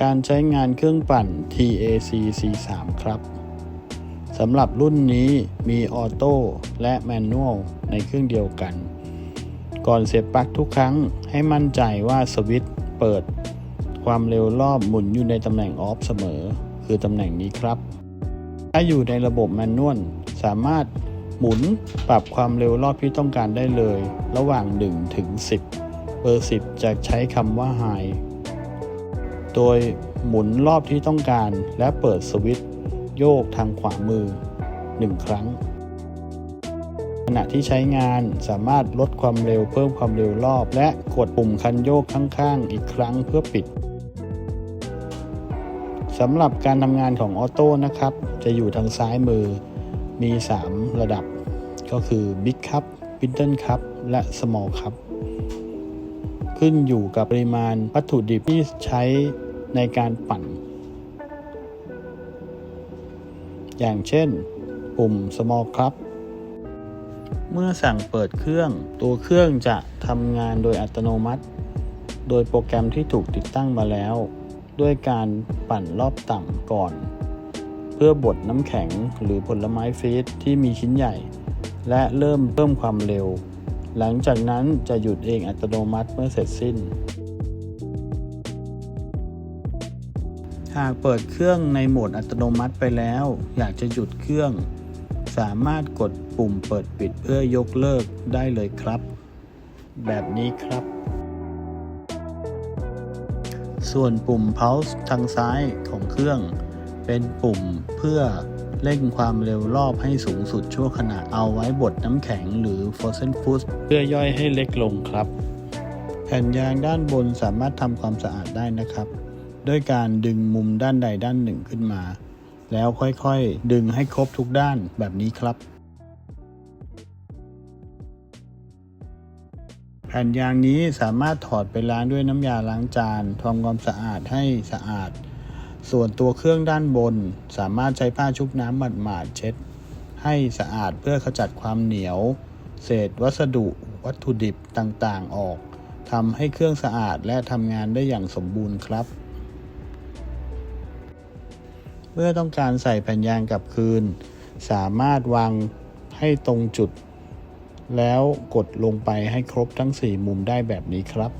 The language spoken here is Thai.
การใช้งานเครื่องปั่น TAC C3 ครับสำหรับรุ่นนี้มีออโต้และแมนนวลในเครื่องเดียวกัน ก่อนเสียบปลั๊กทุกครั้งให้มั่นใจว่าสวิตช์เปิด ความเร็วรอบหมุนอยู่ในตำแหน่งออฟเสมอ คือตำแหน่งนี้ครับ ถ้าอยู่ในระบบแมนนวลสามารถหมุนปรับความเร็วรอบที่ต้องการได้เลย ระหว่าง 1 ถึง 10 เบอร์ 10 จะใช้คำว่า High โดยหมุนรอบที่ต้องการและเปิดสวิตช์โยกทางขวามือ 1 ครั้ง ขณะที่ใช้งานสามารถลดความเร็วเพิ่มความเร็วรอบ และกดปุ่มคันโยกข้างๆ อีกครั้งเพื่อปิดสำหรับการทำงานของออโต้นะครับ จะอยู่ทางซ้ายมือมี 3 ระดับ ก็คือ Big Cup Middle Cup และ Small Cup ขึ้นอยู่กับปริมาณวัตถุดิบที่ใช้ ในการปั่น อย่างเช่น ปุ่ม Small Cup เมื่อสั่งเปิดเครื่อง ตัวเครื่องจะทำงานโดยอัตโนมัติ โดยโปรแกรมที่ถูกติดตั้งมาแล้ว ด้วยการปั่นรอบต่ำก่อน เพื่อบดน้ำแข็งหรือผลไม้ฟรีซที่มีชิ้นใหญ่ และเริ่มเพิ่มความเร็ว หลังจากนั้นจะหยุดเองอัตโนมัติเมื่อเสร็จสิ้น หากเปิดเครื่องในโหมดอัตโนมัติไปแล้ว อยากจะหยุดเครื่อง สามารถกดปุ่มเปิดปิดเพื่อยกเลิกได้เลยครับ แบบนี้ครับ ส่วนปุ่ม pulse ทางซ้ายของเครื่อง เป็นปุ่มเพื่อเร่งความเร็วรอบให้สูงสุดชั่วขณะเอาไว้บดน้ำแข็งหรือ frozen food เพื่อย่อยให้เล็กลงครับ แผ่นยางด้านบนสามารถทำความสะอาดได้นะครับ ด้วยการดึงมุมด้านใดด้านหนึ่งขึ้นมา แล้วค่อยๆ ดึงให้ครบทุกด้านแบบนี้ครับ แผ่นยางนี้สามารถถอดไปล้างด้วยน้ำยาล้างจานทำความสะอาดให้สะอาด ส่วนตัวเครื่องด้านบน สามารถใช้ผ้าชุบน้ำหมาดๆเช็ด ให้สะอาดเพื่อขจัดความเหนียว เศษวัสดุ วัตถุดิบต่างๆออกทำให้เครื่องสะอาดและทำงานได้อย่างสมบูรณ์ครับ เมื่อต้องการใส่แผ่นยางกลับคืน สามารถวางให้ตรงจุด แล้วกดลงไปให้ครบทั้ง 4 มุมได้แบบนี้ครับ